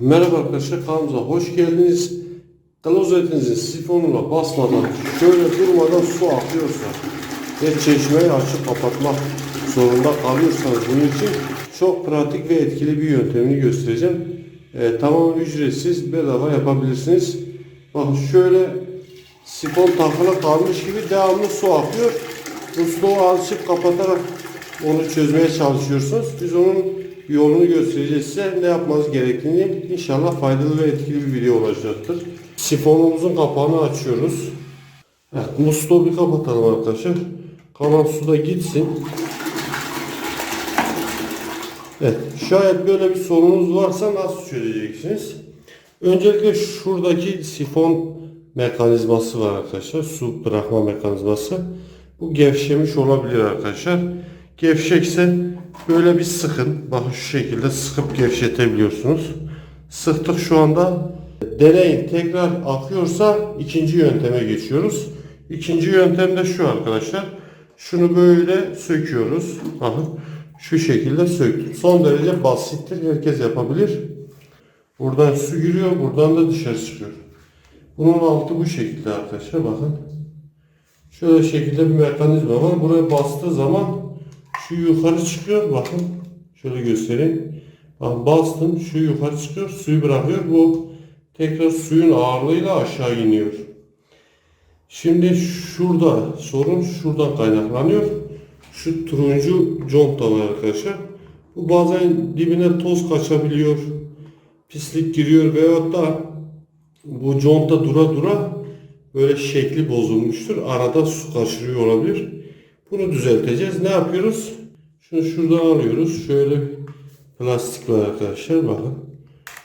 Merhaba arkadaşlar kanalımıza hoş geldiniz. Klozetinizin sifonuna basmadan şöyle durmadan su akıyorsa ve çeşmeyi açıp kapatmak zorunda kalıyorsanız bunun için çok pratik ve etkili bir yöntemini göstereceğim. Ee, tamamen ücretsiz bedava yapabilirsiniz. Bakın şöyle sifon takılı kalmış gibi devamlı su akıyor. Musluğu açıp kapatarak onu çözmeye çalışıyorsunuz. Biz onun yolunu göstereceğiz. Ne yapmanız gerektiğini inşallah faydalı ve etkili bir video olacaktır. Sifonumuzun kapağını açıyoruz. Evet, musluğu bir kapatalım arkadaşlar. Kalan su da gitsin. Evet, şayet böyle bir sorunuz varsa nasıl çözeceksiniz? Öncelikle şuradaki sifon mekanizması var arkadaşlar. Su bırakma mekanizması. Bu gevşemiş olabilir arkadaşlar. Gevşekse böyle bir sıkın. Bakın şu şekilde sıkıp gevşetebiliyorsunuz. Sıktık şu anda. Deneyin. Tekrar akıyorsa ikinci yönteme geçiyoruz. İkinci yöntem de şu arkadaşlar. Şunu böyle söküyoruz. Bakın şu şekilde söktüm. Son derece basittir. Herkes yapabilir. Buradan su giriyor. Buradan da dışarı çıkıyor. Bunun altı bu şekilde arkadaşlar. Bakın. Şöyle şekilde bir mekanizma var. Buraya bastığı zaman şu yukarı çıkıyor. Bakın. Şöyle göstereyim. Bak bastım. Şu yukarı çıkıyor. Suyu bırakıyor. Bu tekrar suyun ağırlığıyla aşağı iniyor. Şimdi şurada sorun şuradan kaynaklanıyor. Şu turuncu conta var arkadaşlar. Bu bazen dibine toz kaçabiliyor. Pislik giriyor veyahut da bu conta dura dura böyle şekli bozulmuştur. Arada su kaçırıyor olabilir. Bunu düzelteceğiz. Ne yapıyoruz? Şunu şuradan alıyoruz. Şöyle plastik var arkadaşlar. Bakın.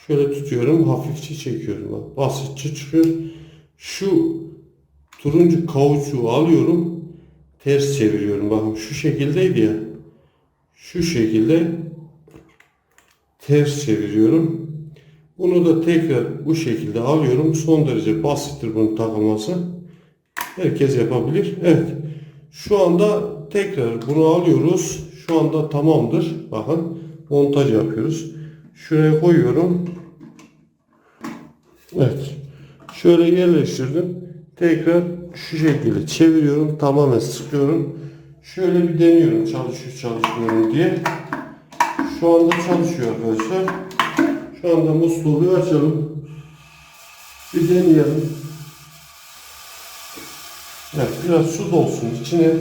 Şöyle tutuyorum. Hafifçe çekiyorum. Bak. Basitçe çıkıyor. Şu turuncu kauçuğu alıyorum. Ters çeviriyorum. Bakın şu şekildeydi ya. Şu şekilde ters çeviriyorum. Bunu da tekrar bu şekilde alıyorum. Son derece basittir bunun takılması. Herkes yapabilir. Evet. Şu anda tekrar bunu alıyoruz. Şu anda tamamdır. Bakın montaj yapıyoruz. Şuraya koyuyorum. Evet. Şöyle yerleştirdim. Tekrar şu şekilde çeviriyorum. Tamamen sıkıyorum. Şöyle bir deniyorum çalışıyor çalışmıyor diye. Şu anda çalışıyor arkadaşlar. Şu anda musluğu açalım. Bir deneyelim. Evet biraz su dolsun içine.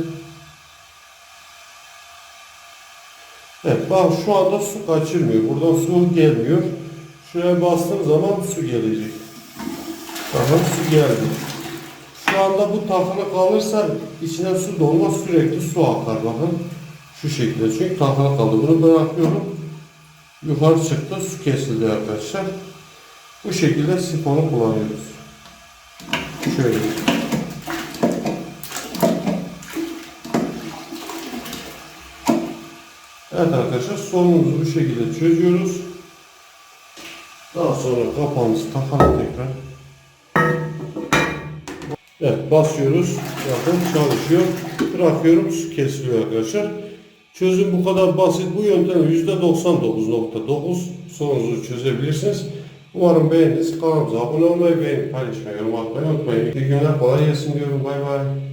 Evet bak şu anda su kaçırmıyor. Buradan su gelmiyor. Şuraya bastığım zaman su gelecek. Bakın su geldi. Şu anda bu takılı kalırsa içine su dolmaz sürekli su akar bakın. Şu şekilde çünkü takılı kaldı. Bunu bırakıyorum. Yukarı çıktı su kesildi arkadaşlar. Bu şekilde sifonu kullanıyoruz. Şöyle. Evet arkadaşlar sorunumuzu bu şekilde çözüyoruz. Daha sonra kapağımızı takalım tekrar. Evet basıyoruz. Bakın çalışıyor. Bırakıyorum su kesiliyor arkadaşlar. Çözüm bu kadar basit. Bu yöntemle %99.9 sorunuzu çözebilirsiniz. Umarım beğendiniz. Kanalımıza abone olmayı, beğenip paylaşmayı, yorum atmayı unutmayın. İyi günler, kolay gelsin diyorum. Bay bay.